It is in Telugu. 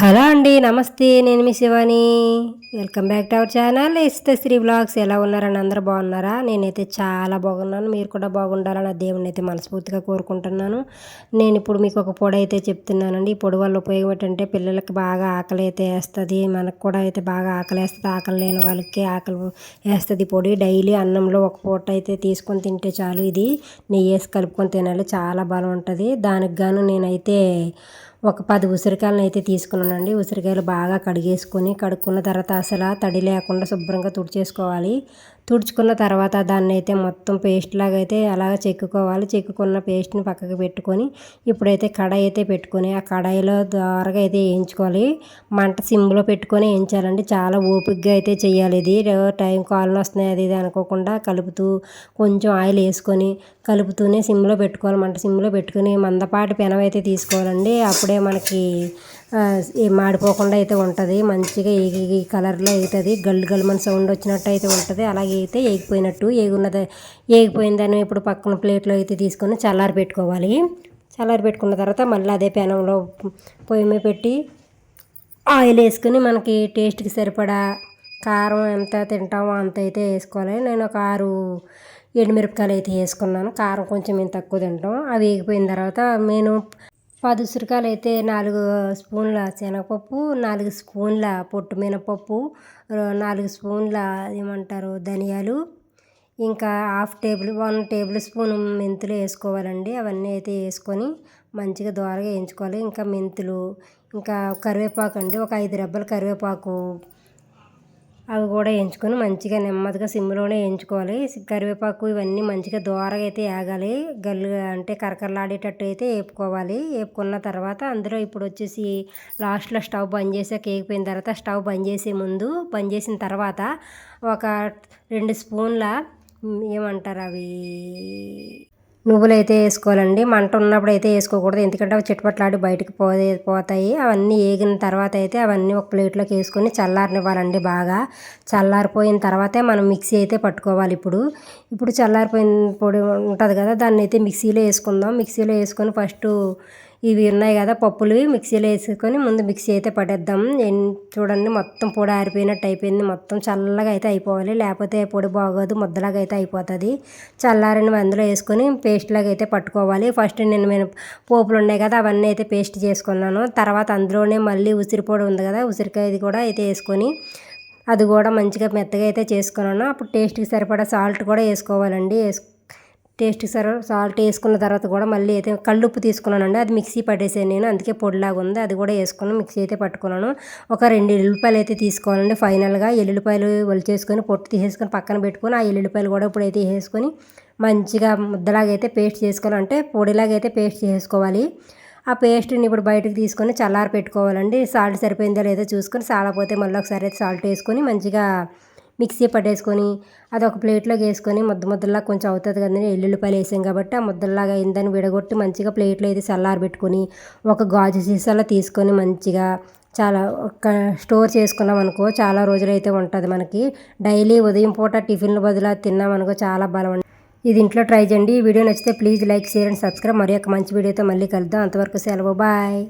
హలో అండి నమస్తే నేను మీ Shivani. Welcome back to our channel. ఇస్తే శ్రీ బ్లాగ్స్ ఎలా ఉన్నారని అందరూ బాగున్నారా? నేనైతే చాలా బాగున్నాను. మీరు కూడా బాగుండాలని దేవుని అయితే మనస్ఫూర్తిగా కోరుకుంటున్నాను. నేను ఇప్పుడు మీకు ఒక పొడి అయితే చెప్తున్నానండి. ఈ పొడి వల్ల ఉపయోగం ఏంటంటే పిల్లలకి బాగా ఆకలి అయితే వేస్తుంది. మనకు కూడా అయితే బాగా ఆకలి వేస్తుంది. ఆకలి లేని వాళ్ళకి ఆకలి వేస్తుంది పొడి. డైలీ అన్నంలో ఒక పూట అయితే తీసుకొని తింటే చాలు. ఇది నెయ్యి వేసి కలుపుకొని తినాలి. చాలా బలం ఉంటుంది. దానికి గాను నేనైతే ఒక పది ఉసిరికాయలను అయితే తీసుకున్నానండి. ఉసిరికాయలు బాగా కడిగేసుకొని కడుక్కున్న తర్వాత అసలు తడి లేకుండా శుభ్రంగా తుడిచేసుకోవాలి. తుడుచుకున్న తర్వాత దాన్ని అయితే మొత్తం పేస్ట్ లాగా అయితే అలాగ చెక్కుకోవాలి. చెక్కుకున్న పేస్ట్ని పక్కకు పెట్టుకొని ఇప్పుడైతే కడాయి అయితే పెట్టుకొని ఆ కడాయిలో ద్వారగా అయితే వేయించుకోవాలి. మంట సిమ్లో పెట్టుకొని వేయించాలండి. చాలా ఓపికగా అయితే చేయాలి ఇది. టైం కాళ్ళు వస్తున్నాయి అది ఇది అనుకోకుండా కలుపుతూ కొంచెం ఆయిల్ వేసుకొని కలుపుతూనే సిమ్లో పెట్టుకోవాలి. మంట సిమ్లో పెట్టుకొని మందపాటి పెనం అయితే తీసుకోవాలండి. అప్పుడే మనకి మాడిపోకుండా అయితే ఉంటుంది. మంచిగా ఏగి కలర్లో అవుతుంది గల్లు గల్మని సౌండ్ వచ్చినట్టు అయితే ఉంటుంది. అలాగే అయితే ఏగిపోయినట్టు ఏగున్నది ఏగిపోయిందని ఇప్పుడు పక్కన ప్లేట్లో అయితే తీసుకొని చల్లారి పెట్టుకోవాలి. చల్లారి పెట్టుకున్న తర్వాత మళ్ళీ అదే పెనంలో పొయ్యి మీద పెట్టి ఆయిల్ వేసుకుని మనకి టేస్ట్కి సరిపడా కారం ఎంత తింటామో అంత అయితే వేసుకోవాలి. నేను ఒక ఆరు ఎండుమిరపకాయలు అయితే వేసుకున్నాను. కారం కొంచెం మేము తక్కువ తింటాం. అవి వేగిపోయిన తర్వాత నేను పది ఉసిరికాయలు అయితే నాలుగు స్పూన్ల శనగపప్పు నాలుగు స్పూన్ల పొట్టు మినపప్పు నాలుగు స్పూన్ల ఏమంటారు ధనియాలు. ఇంకా half table one tablespoon మెంతులు వేసుకోవాలండి. అవన్నీ అయితే వేసుకొని మంచిగా దోరగా వేయించుకోవాలి. ఇంకా మెంతులు ఇంకా కరివేపాకు అండి. ఒక ఐదు రెబ్బల కరివేపాకు అవి కూడా వేయించుకొని మంచిగా నెమ్మదిగా సిమ్లోనే ఎంచుకోవాలి కరివేపాకు ఇవన్నీ మంచిగా దోరగా అయితే వేగాలి. గల్లు అంటే కరకరలాడేటట్టు అయితే వేపుకోవాలి. వేపుకున్న తర్వాత అందులో ఇప్పుడు వచ్చేసి లాస్ట్లో స్టవ్ బంద్ చేసాక వేగిపోయిన తర్వాత స్టవ్ బంద్ చేసే ముందు బంద్ చేసిన తర్వాత ఒక రెండు స్పూన్ల ఏమంటారు అవి? నువ్వులు అయితే వేసుకోవాలండి. మంట ఉన్నప్పుడు అయితే వేసుకోకూడదు. ఎందుకంటే అవి చిట్టుపట్లాడి బయటకు పోతే పోతాయి. అవన్నీ వేగిన తర్వాత అయితే అవన్నీ ఒక ప్లేట్లోకి వేసుకొని చల్లారనివ్వాలండి బాగా. చల్లారిపోయిన తర్వాతే మనం మిక్సీ అయితే పట్టుకోవాలి ఇప్పుడు. ఇప్పుడు చల్లారిపోయిన పొడి ఉంటుంది కదా దాన్ని అయితే మిక్సీలో వేసుకుందాం. మిక్సీలో వేసుకొని ఫస్ట్ ఇవి ఉన్నాయి కదా పప్పులు మిక్సీలో వేసుకొని ముందు మిక్సీ అయితే పడేద్దాం. చూడండి మొత్తం పొడి ఆరిపోయినట్టు అయిపోయింది. మొత్తం చల్లగా అయితే అయిపోవాలి. లేకపోతే పొడి బాగోదు ముద్దలాగా అయితే అయిపోతుంది. చల్లారని అందులో వేసుకొని పేస్ట్ లాగా అయితే పట్టుకోవాలి. ఫస్ట్ నేను నేను పోపులు ఉన్నాయి కదా అవన్నీ అయితే పేస్ట్ చేసుకున్నాను. తర్వాత అందులోనే మళ్ళీ ఉసిరి పొడి ఉంది కదా ఉసిరికాయది కూడా అయితే వేసుకొని అది కూడా మంచిగా మెత్తగా అయితే చేసుకున్నాను. అప్పుడు టేస్ట్కి సరిపడా సాల్ట్ కూడా వేసుకోవాలండి. వేసుకు టేస్ట్ సర సాల్ట్ వేసుకున్న తర్వాత కూడా మళ్ళీ అయితే కళ్ళుప్పు తీసుకున్నానండి. అది మిక్సీ పట్టేసాను నేను. అందుకే పొడిలాగా ఉంది. అది కూడా వేసుకుని మిక్సీ అయితే పట్టుకున్నాను. ఒక రెండు ఎల్లుల్లిపాయలు అయితే తీసుకోవాలండి. ఫైనల్గా ఎల్లుల్లిపాయలు ఒలిచేసుకొని పొట్టు తీసేసుకొని పక్కన పెట్టుకొని ఆ ఎల్లుల్లిపాయలు కూడా ఇప్పుడైతే వేసుకొని మంచిగా ముద్దలాగా అయితే పేస్ట్ చేసుకోవాలంటే పొడిలాగా అయితే పేస్ట్ చేసుకోవాలి. ఆ పేస్ట్ని ఇప్పుడు బయటకు తీసుకొని చల్లారి పెట్టుకోవాలండి సాల్ట్ సరిపోయిందో లేదో చూసుకొని సాలపోతే మళ్ళీ ఒకసారి అయితే సాల్ట్ వేసుకొని మంచిగా మిక్సీ పట్టేసుకొని అది ఒక ప్లేట్లోకి వేసుకొని ముద్ద ముద్దలా కొంచెం అవుతుంది కదండి. ఎల్లుల్లిపాయలు వేసాం కాబట్టి ఆ ముద్దలాగా అయిందని విడగొట్టి మంచిగా ప్లేట్లో అయితే చల్లారబెట్టుకొని ఒక గాజు సీసాలో తీసుకొని మంచిగా చాలా ఒక స్టోర్ చేసుకున్నాం అనుకో చాలా రోజులు అయితే ఉంటుంది మనకి. డైలీ ఉదయం పూట టిఫిన్లు బదులు తిన్నాం అనుకో చాలా బలం ఇది ఇంట్లో ట్రై చేయండి. ఈ వీడియో నచ్చితే please like share and subscribe. మరి ఒక మంచి వీడియోతో మళ్ళీ కలుద్దాం. అంతవరకు సెలవు. బాయ్.